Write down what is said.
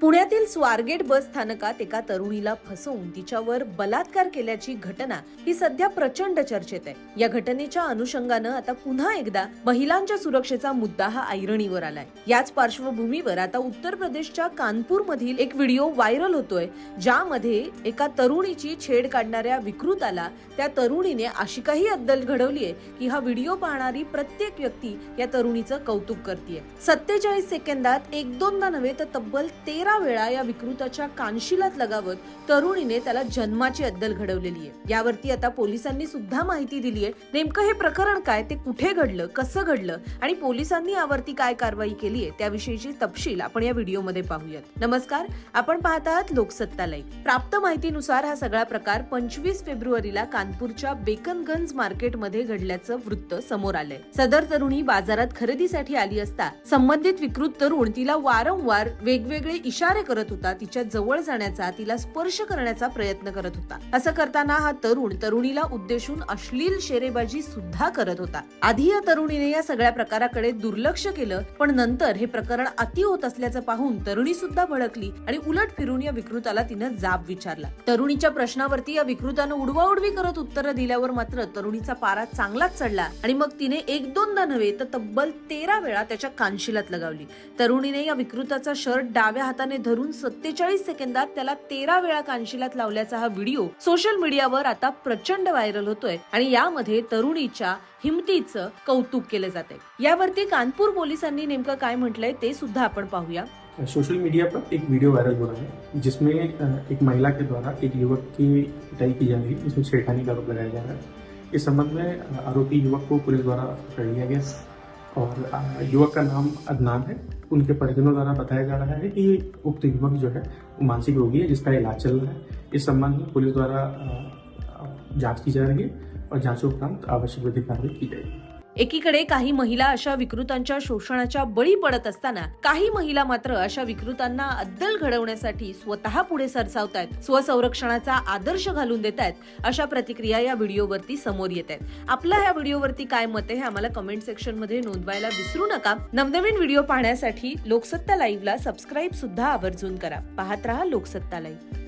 पुण्यातील स्वारगेट बस स्थानकात एका तरुणीला फसवून तिच्यावर बलात्कार केल्याची घटना ही सध्या प्रचंड चर्चेत आहे. या घटनेच्या अनुषंगानं आता पुन्हा एकदा महिलांच्या सुरक्षेचा मुद्दा हा ऐरणीवर आलाय. याच पार्श्वभूमीवर आता उत्तर प्रदेशच्या कानपूर मधील एक व्हिडिओ व्हायरल होतोय ज्यामध्ये एका तरुणीची छेड काढणाऱ्या विकृताला त्या तरुणीने अशी काही अद्दल घडवली आहे की हा व्हिडिओ पाहणारी प्रत्येक व्यक्ती या तरुणीचं कौतुक करते सत्तेचाळीस सेकंदात एक दोनदा नव्हे तर तब्बल तेरा वेळा या विकृताच्या कानशिलात लगावत तरुणीने त्याला जन्माची अद्दल घडवलेली आहे. यावरती आता पोलिसांनी सुद्धा माहिती दिली आहे. नेमकं हे प्रकरण काय? ते कुठे घडलं? कसं घडलं? आणि पोलिसांनी यावरती काय कारवाई केली आहे? त्याविषयीची तपशील आपण या व्हिडिओमध्ये पाहूयात. नमस्कार. आपण पाहत आहात लोकसत्ता लाईव्ह. प्राप्त माहितीनुसार हा सगळा प्रकार पंचवीस फेब्रुवारीला कानपूरच्या बेकनगंज मार्केटमध्ये घडल्याचं वृत्त समोर आलंय. सदर तरुणी बाजारात खरेदीसाठी आली असता संबंधित विकृत तरुण तिला वारंवार वेगवेगळे इशारे करत होता तिच्या जवळ जाण्याचा तिला स्पर्श करण्याचा प्रयत्न करत होता. असं करताना हा तरुण तरुणीला उद्देशून अश्लील शेरेबाजी सुद्धा करत होता. आधी या तरुणीने या सगळ्या प्रकाराकडे दुर्लक्ष केलं पण नंतर हे प्रकरण अति होत असल्याचं पाहून तरुणी सुद्धा भडकली आणि उलट फिरून या विकृताला तिनं जाब विचारला. तरुणीच्या प्रश्नावरती या विकृतानं उडवाउडवी करत उत्तरं दिल्यावर मात्र तरुणीचा पारा चांगलाच चढला आणि मग तिने एक दोनदा नव्हे तर तब्बल तेरा वेळा त्याच्या कानशिलात लगावली. तरुणीने या विकृताचा शर्ट डाव्या हाताने हाताने धरून सत्तेचाळीस सेकंदात त्याला तेरा वेळा कानशिलात लावल्याचा हा व्हिडिओ सोशल मीडियावर आता प्रचंड व्हायरल होतोय आणि यामध्ये तरुणीच्या हिमतीचं कौतुक केलं जात आहे यावरती कानपूर पोलिसांनी नेमकं काय म्हटलंय ते सुद्धा आपण पाहूया. सोशल मीडिया पर एक वीडियो वायरल हो रहा है जिसमें एक महिला के द्वारा एक युवक की पिटाई की जा रही है जिसमें छेड़खानी का आरोप लगाया जा रहा है। इस संबंध में आरोपी युवक को पुलिस द्वारा पकड़ लिया गया। और युवक का नाम अदनान है। उनके परिजनों द्वारा बताया जा रहा है कि उक्त युवक जो है, वो मानसिक रोगी है, जिसका इलाज चल रहा है। इस संबंध में पुलिस द्वारा जाँच की जा रही है और जाँच उपरांत आवश्यक विधि कार्रवाई की जाएगी। एकीकडे काही महिला अशा विकृतांच्या शोषणाच्या बळी पडत असताना काही महिला मात्र अशा विकृतांना अद्दल घडवण्यासाठी स्वतः पुढे सरसावतायत स्वसंरक्षणाचा आदर्श घालून देत आहेत अशा प्रतिक्रिया या व्हिडिओवरती समोर येत आहेत आपलं ह्या व्हिडिओवरती काय मत आहे हे आम्हाला कमेंट सेक्शनमध्ये नोंदवायला विसरू नका. नवनवीन व्हिडिओ पाहण्यासाठी लोकसत्ता लाईव्हला सबस्क्राईब सुद्धा आवर्जून करा. पाहत रहा लोकसत्ता लाईव्ह.